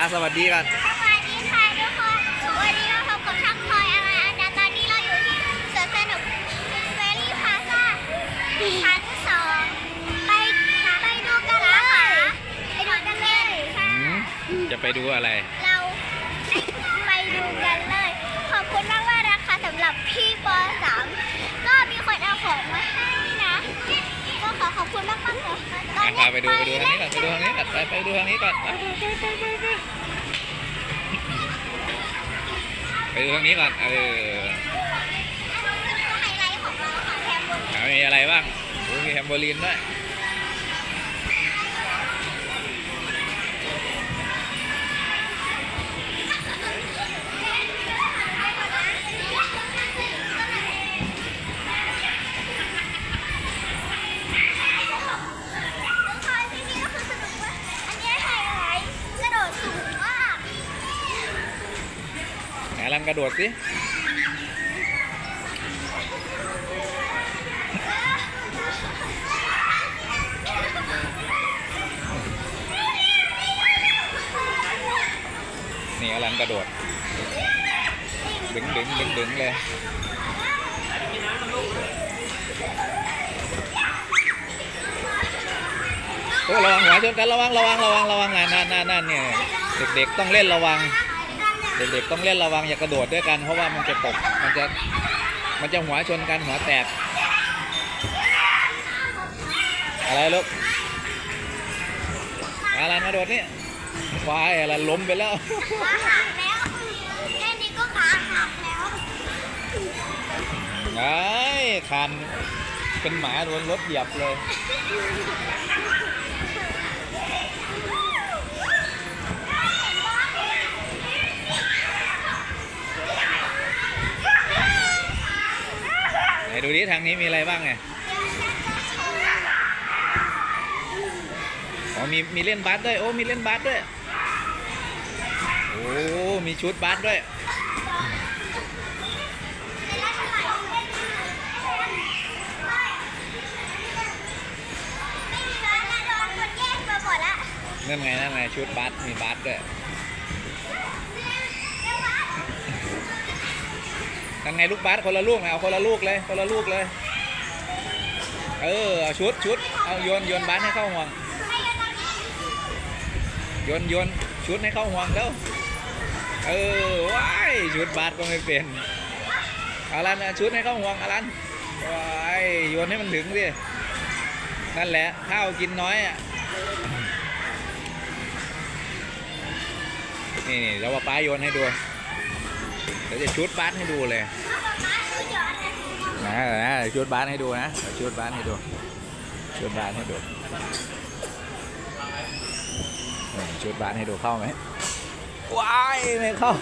อะสวัสดีกันสวัสดีค่ะทุกคน วันนี้เราพบกับช่างพลอยอะไรอันดาตอนนี้เราอยู่ที่สวนสนุกเฟรี่พาซ่าชั้นสองไปไปดูกันนะคะไปดูกันเลยค่ะอืมจะไปดูอะไร เราไปดูกันเลย ขอบคุณมากมากๆนะคะสำหรับพี่ป .3 ก็มีคนเอาของมาให้นะก็ ขอขอบคุณมากมากๆเลยตอนอะนี้พาไปดูไปดูทางนี้ก่อนไปดูทางนี้ก่อนไปไปดูทางนี้ก่อนไปไปดูทางนี้ก่อนเออไฮไลท์ของเราค่ะแคมบนหามีอะไรบ้างโอ้มีแฮมโบลีนด้วย ลันกระโดดสินี่อลันกระโดด ดึงดึงดึงดึงเลยโอ้ระวังหัวชนกันระวังระวังระวังระวังนั่นนั่นนั่นนั่นเนี่ยเด็กๆต้องเล่นระวัง เด็กๆต้องเล่นระวังอย่ากระโดดด้วยกัน เพราะว่ามันจะตกมันจะมันจะหัวชนกันหัวแตกอะไรลูกอารันกระโดดนี่ควายอารันล้มไปแล้วขาหักแล้วแค่นี้ก็ขาหักแล้วไอ้คันเป็นหมาโดนรถเหยียบเลย ดูดิทางนี้มีอะไรบ้างไงอ๋อมีมีเล่นบาสด้วย โอ้มีเล่นบาสด้วย โอ้มีชุดบาสด้วยไม่มีแล้วนะโดนคนแย่งไปหมดละนั่นไงนั่นไงชุดบาสมีบาสด้วย นั่นไงลูกบาสคนละลูกนะเอาคนละลูกเลยคนละลูกเลย เออเอาชุดชุดเอาโยนโยนบาสให้เข้าห่วงโยนโยนชุดให้เข้าห่วงแล้วเออว้ายชุดบาสก็ไม่เป็นอารันชุดให้เข้าห่วงอารันว้ายโยนให้มันถึงสินั่นแหละข้าวกินน้อยอะนี่เดี๋ยวว่าป้าโยนให้ดู ดี๋ยวจะชุดบาสให้ดูเลยนะนะเดี๋ยวชุดบาสให้ดูนะเดี๋ยวชุดบาสให้ดูชุดบาสให้ดูเออชุดบาสให้ดูเข้าไหมว้ายไม่เข้า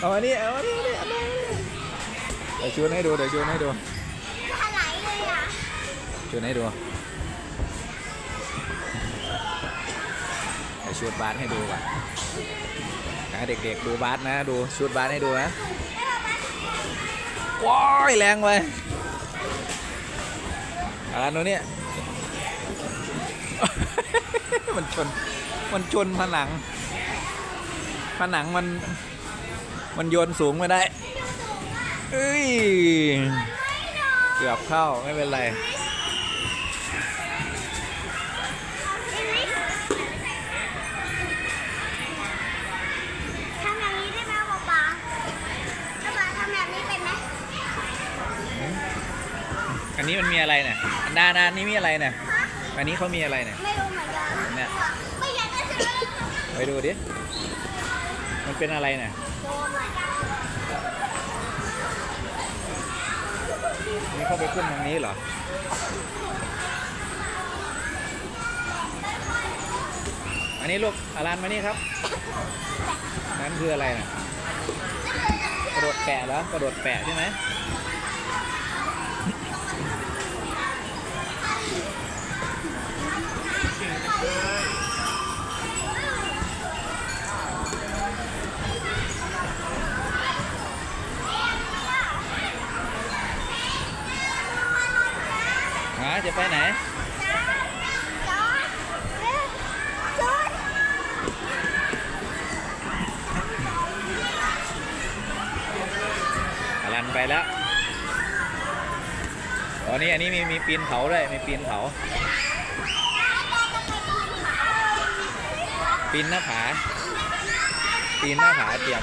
เอาอันนี้เอาอันนี้เอาอันนี้เดี๋ยวชุดให้ดูเดี๋ยวชุดให้ดูอะไรเลยอะชุดให้ดูเดี๋ยวชุดบาสให้ดูก่อน นะเด็กๆดูบาสนะดูชุดบาสให้ดูนะว้ายแรงไปอะไรโน่นเนี่ยมันชนมันชนผนังผนังมันมันโยนสูงไม่ได้เอ้ยเกือบเข้าไม่เป็นไร นี้มันมีอะไรเนี่ยนานานี่มีอะไรเนี่ยอันนี้เขามีอะไรเนี่ยไม่รู้เหมือนกันเนี่ยไม่อยากจะซื้อไปดูดิ มันเป็นอะไรเนี่ยอันนี้เข้าไปขึ้นตรงนี้เหรออันนี้ลูกอารานมานี่ครับ นั่นคืออะไรนะกระโดดแปะเหรอกระโดดแปะใช่ไหม จะไปไหนอลันไปแล้วตอนนี้อันนี้มีมีปีนเขาด้วยมีปีนเขาปีนหน้าผาปีนหน้าผาเตรียม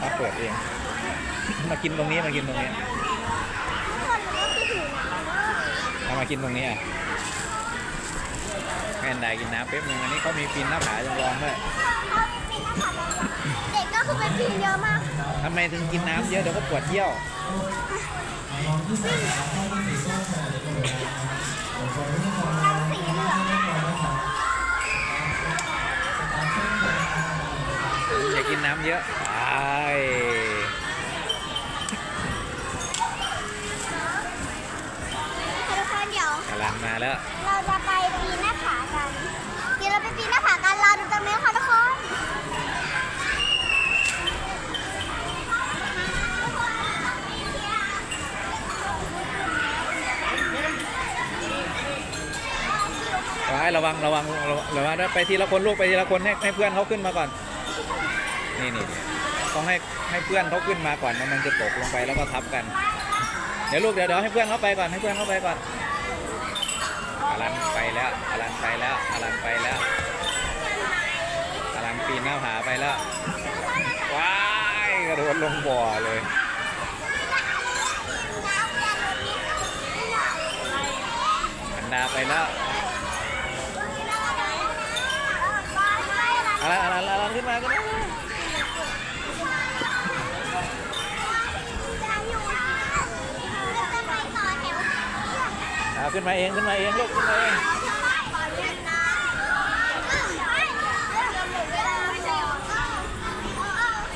มาเปิดเอง มากินตรงนี้มากินตรงนี้ มากินตรงนี้อะแม่นได้กินน้ำแป๊บนึงอันนี้เขามีปีนหน้าผาจำลองด้วยเด็กก็คือเป็นพิมเยอะมากทำไมถึงกินน้ำเยอะเดี๋ยวก็ปวดเยี่ยวน้ำสีเหลืองอย่ากินน้ำเยอะไป มาแล้ว เราจะไปปีนหน้าผากัน เดี๋ยวเราไปปีนหน้าผากัน รอดูตรงนี้ค่ะทุกคนไว้ระวังระวังระวังระวังนะไปทีละคนลูกไปทีละคนให้ให้เพื่อนเขาขึ้นมาก่อน นี่นี่ต้องให้ให้เพื่อนเขาขึ้นมาก่อนมันจะตกลงไปแล้วก็ทับกัน เดี๋ยวลูกเดี๋ยวเดี๋ยวให้เพื่อนเขาไปก่อนให้เพื่อนเขาไปก่อนอ ลันไปแล้วอลันไปแล้วอลันไปแล้วอลันปีนหน้าผาไปแล้ว ว้ายกระโดดลงบ่อเลยอันดาไปแล้วอะไรอะไรอะไรขึ้นมาขึ้นม เอาขึ้นมาเองขึ้นมาเองลูกขึ้นมาเอง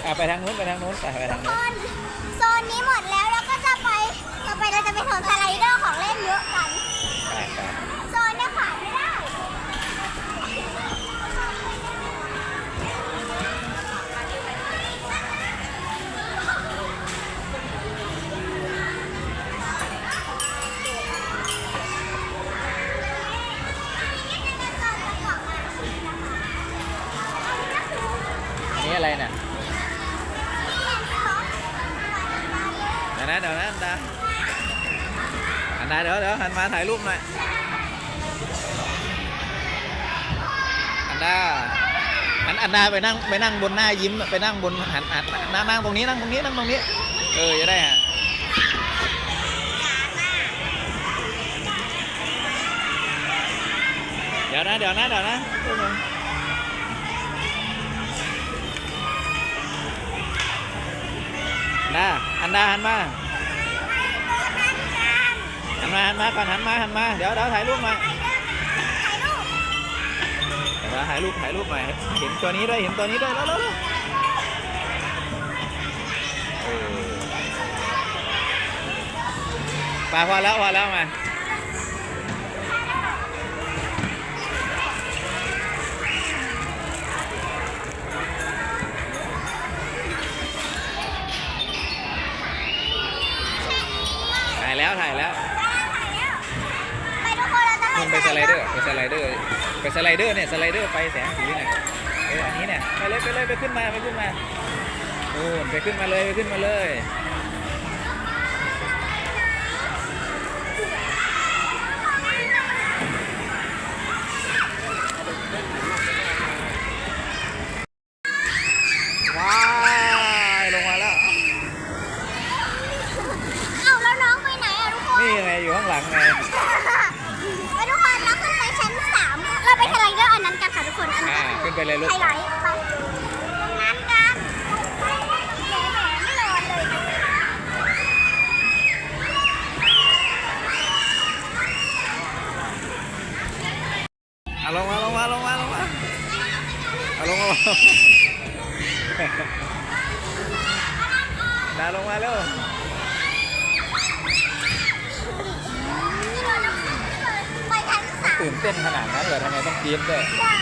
อะไปทางนู้นไปทางนู้นไปไปทางนู้นโซนนี้หมดแล้วแล้วก็จะไป ต่อไปเราจะไปโซนสไลเดอร์ของเล่นเยอะกัน อะไรน่ะเดี๋ยวนะเดี๋ยวนะอันดาอันดาเดี๋ยวเดี๋ยวหันมาถ่ายรูปหน่อยอันดาอันอันดาไปนั่งไปนั่งบนหน้ายิ้มไปนั่งบนหันหันนั่งนั่งตรงนี้นั่งตรงนี้นั่งตรงนี้ เออจะได้ฮะเดี๋ยวนะเดี๋ยวนะเดี๋ยวนะ ดาอันดาหันมาหันมาหันมาก่อนหันมาหันมา เดี๋ยวเดี๋ยวถ่ายรูปหน่อยเดี๋ยวถ่ายรูปถ่ายรูปหน่อยเห็นตัวนี้ด้วยเห็นตัวนี้ด้วยแล้วแล้วแล้วเออไปพอแล้วพอแล้วมา สไลเดอร์ไปสไลเดอร์เนี่ยสไลเดอร์ไปแสงสีเนี่ยเอออันนี้เนี่ยไปเลยไปเลยไปขึ้นมาไปขึ้นมาโอ้ไปขึ้นมาเลยไปขึ้นมาเลย ดาลงมาเร็วไปชั้นสามตื่นเต้นขนาดนั้นเลยทำไมต้องกรี๊ดด้วยจ้า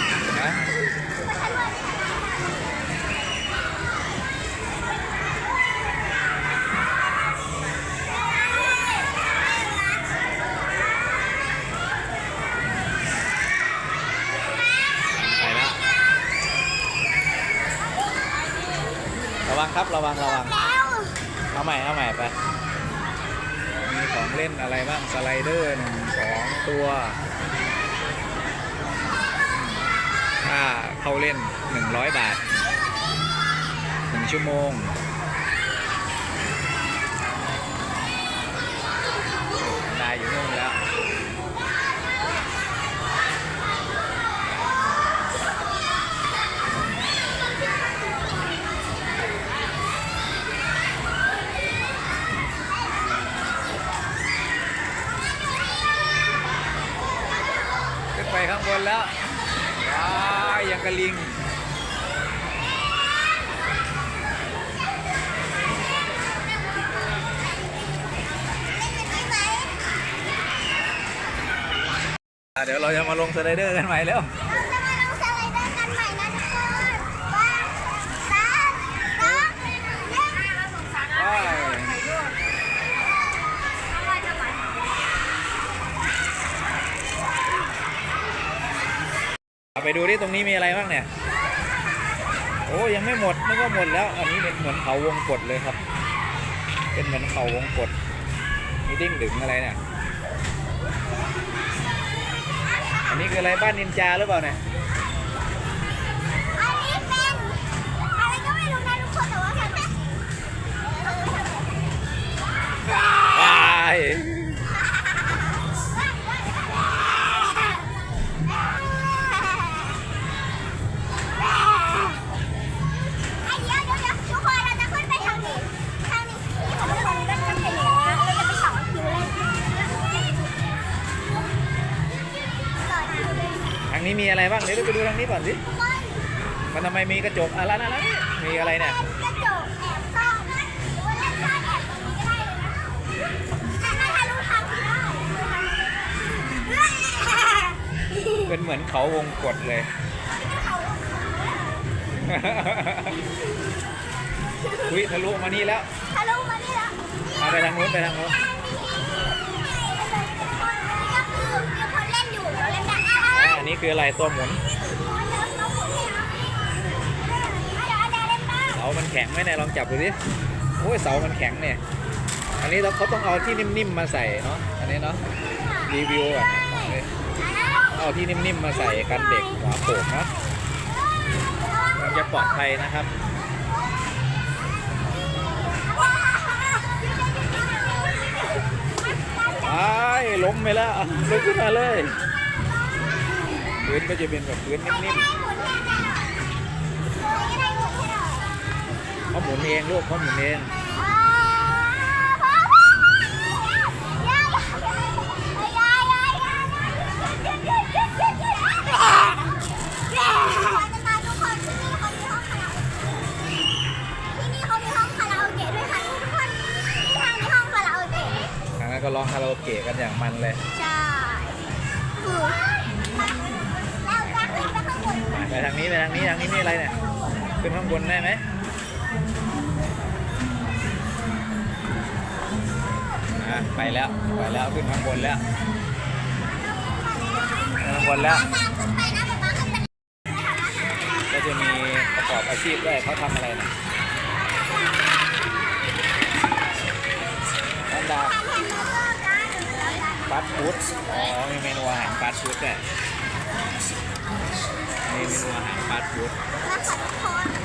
นะ ไปชั้นบน ไปแล้วระวัง ครับระวังระวังแล้วเอาใหม่เอาใหม่ไป มีของเล่นอะไรบ้างสไลเดอร์หนึ่งสองตัวค่าเข้าเล่น100บาท1ชั่วโมง ได้อยู่นู่นแล้ว ขึ้นไปข้างบนแล้ว ว้ายยังกระลิง อะเดี๋ยวเราจะมาลงสไลเดอร์กันใหม่แล้ว เราจะมาลงสไลเดอร์กันใหม่นะทุกคนว้าวสามสองหนึ่งเอาไปดูที่ตรงนี้มีอะไรบ้างเนี่ย โอ้ยังไม่หมดนึกว่าหมดแล้ว อันนี้เป็นเหมือนเขาวงกดเลยครับ เป็นเหมือนเขาวงกดมีดิ้งดึงอะไรเนี่ย อันนี้คืออะไรบ้านนินจาหรือเปล่าเนี่ยอันนี้เป็นอะไรก็ไม่รู้นะทุกคนแต่ว่าแบบ ว้ายางนี้มีอะไรบ้าง เดี๋ยวเราไปดูทางนี้ก่อนสิทุกคนมันทำไมมีกระจกอะไรนะมีอะไรเนี่ย กระจกแอบซ่อนหรือว่าเล่นซ่อนแอบตรงนี้ก็ได้เลยนะแต่ถ้าทะลุทางนี้ได้เป็นเหมือนเขาวงกดเลย อุ้ยทะลุมานี่แล้วทะลุมานี่แล้วเอาไปทางนู้นไปทางนู้น นี้คืออะไรตัวหมุนเสามันแข็งไหมเนี่ยลองจับดูสิโอ้ยเสามันแข็งเนี่ย อันนี้เราเขาต้องเอาที่นิ่มๆมาใส่เนาะอันนี้เนาะรีวิวก่อนเนี่ยเอาที่นิ่มๆมาใส่กันเด็กหัวโขกเนาะมันจะปลอดภัยนะครับไอ้ายล้มไปแล้วลุกขึ้นมาเลย พื้นก็จะเป็นแบบพื้นนิ่มๆเขาหมุนเองลูกเขาหมุนเองที่นี่เขามีห้องคาราโอเกะด้วยค่ะทุกคนที่ทางนี้ห้องคาราโอเกะทางนั้นก็ร้องคาราโอเกะกันอย่างมันเลย ใช่ ไปทางนี้ไปทางนี้ทางนี้มีอะไรเนี่ยขึ้นข้างบนได้ไหมอะไปแล้วไปแล้วขึ้นข้างบนแล้วขึ้นข้างบนแล้ว ก็จะมีประกอบอาชีพด้วยเขาทำอะไรนะนันดาบอร์เกอร์กันแล้วกันฟาสต์ฟู้ดอ๋อมีเมนูอาหารฟาสต์ฟู้ดด้วย เมนูอาหารฟาสต์ฟู้ด นะคะทุกคน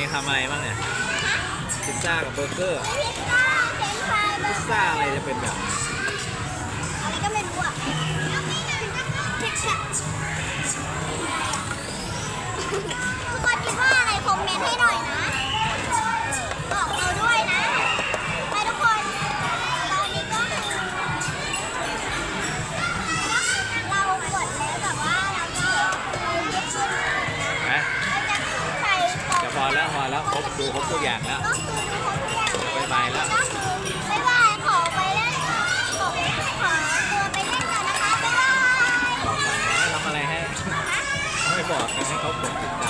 ีทำอะไรบ้างเนี่ยพิซซ่ากับเบอร์เกอร์พิซซ่าอะไรจะเป็นแบบอะไรก็ไม่รู้อะพิซาคนคิดว่าอะไรคอมเมนต์ให้หน่อยนะ แล้วพอแล้วครบดูครบทุกอย่างแล้วบาแล้ว บ๊าย ขอไปเล่นขอขอตัวไปเล่นก่อนนะคะ บ๊ายบาอกกันนะทำอะไรให้ ไม่บอกกันให้เขากดติดตาม